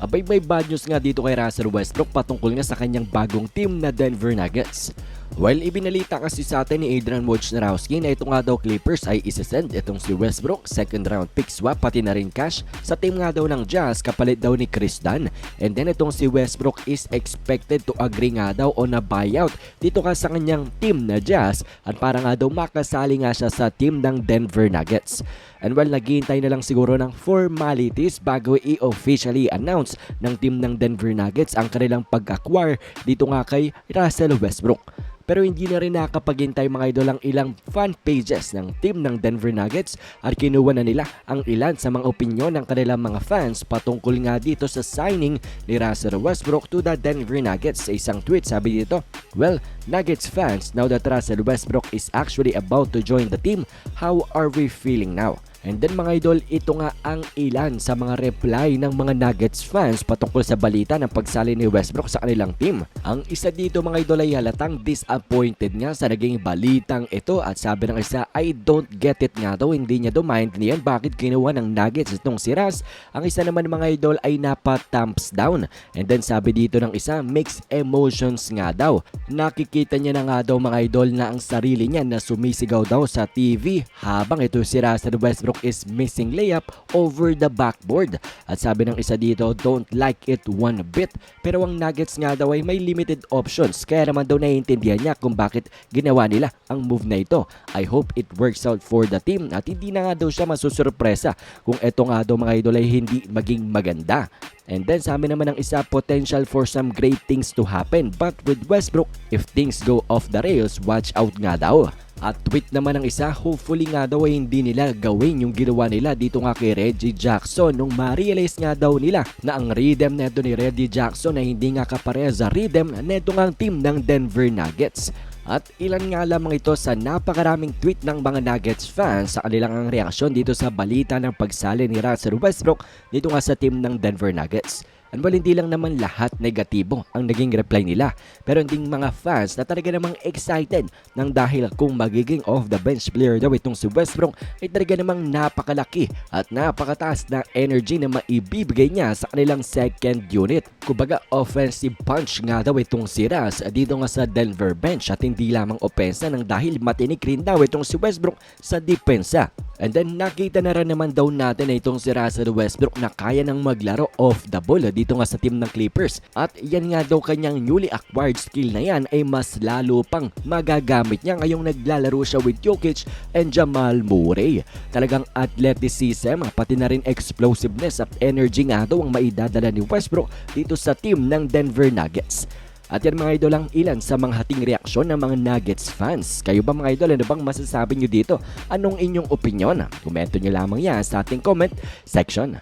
Abay may bad news nga dito kay Russell Westbrook patungkol nga sa kanyang bagong team na Denver Nuggets. While ibinalita kasi sa atin ni Adrian Wojnarowski na ito nga daw Clippers ay isesend itong si Westbrook second round pick swap pati na rin cash sa team nga daw ng Jazz kapalit daw ni Chris Dunn. And then itong si Westbrook is expected to agree nga daw on a buyout dito ka sa kanyang team na Jazz at para nga daw makasali nga siya sa team ng Denver Nuggets. And while naghihintay na lang siguro ng formalities bago i-officially announce ng team ng Denver Nuggets ang kanilang pag-acquire dito nga kay Russell Westbrook. Pero hindi na rin nakapaghintay mga idol ang ilang fan pages ng team ng Denver Nuggets at kinuha na nila ang ilan sa mga opinyon ng kanilang mga fans patungkol nga dito sa signing ni Russell Westbrook to the Denver Nuggets. Sa isang tweet sabi dito, Well, Nuggets fans, now that Russell Westbrook is actually about to join the team, how are we feeling now? And then mga idol, ito nga ang ilan sa mga reply ng mga Nuggets fans patungkol sa balita ng pagsali ni Westbrook sa kanilang team. Ang isa dito mga idol ay halatang disappointed nga sa naging balitang ito at sabi ng isa, I don't get it nga daw, hindi niya daw maintindihan bakit ginawa ng Nuggets itong si Russ. Ang isa naman mga idol ay napa-thumbs down. And then sabi dito ng isa, mixed emotions nga daw. Nakikita niya na nga daw mga idol na ang sarili niya na sumisigaw daw sa TV habang ito si Russell Westbrook is missing layup over the backboard. At sabi ng isa dito, don't like it one bit. Pero ang Nuggets nga daw ay may limited options kaya naman daw naiintindihan niya kung bakit ginawa nila ang move na ito. I hope it works out for the team at hindi na nga daw siya masusurpresa kung ito nga daw mga idol ay hindi maging maganda. And then sabi naman ng isa, potential for some great things to happen. But with Westbrook, if things go off the rails, watch out nga daw. At tweet naman ng isa, hopefully nga daw ay hindi nila gawin yung ginawa nila dito nga kay Reggie Jackson nung ma-realize nga daw nila na ang rhythm neto ni Reggie Jackson ay hindi nga kapareha sa rhythm neto nga ang team ng Denver Nuggets. At ilan nga lamang ito sa napakaraming tweet ng mga Nuggets fans sa kanilang ang reaksyon dito sa balita ng pagsali ni Russell Westbrook dito nga sa team ng Denver Nuggets. And well, hindi lang naman lahat negatibo ang naging reply nila. Pero ding mga fans na talaga namang excited nang dahil kung magiging off-the-bench player daw itong si Westbrook ay talaga namang napakalaki at napakataas na energy na maibibigay niya sa kanilang second unit. Kumbaga offensive punch nga daw itong si Russ dito nga sa Denver bench at hindi lamang opensa nang dahil matinik rin daw itong si Westbrook sa depensa. And then nakita na rin naman daw natin na itong si Russell Westbrook na kaya nang maglaro off the ball dito nga sa team ng Clippers. At yan nga daw kanyang newly acquired skill na yan ay mas lalo pang magagamit niya ngayong naglalaro siya with Jokic and Jamal Murray. Talagang athleticism pati na rin explosiveness at energy nga daw ang maidadala ni Westbrook dito sa team ng Denver Nuggets. At yan mga idol ang ilan sa mga hating reaksyon ng mga Nuggets fans. Kayo ba mga idol, ano bang masasabi nyo dito? Anong inyong opinion? Komento nyo lamang yan sa ating comment section.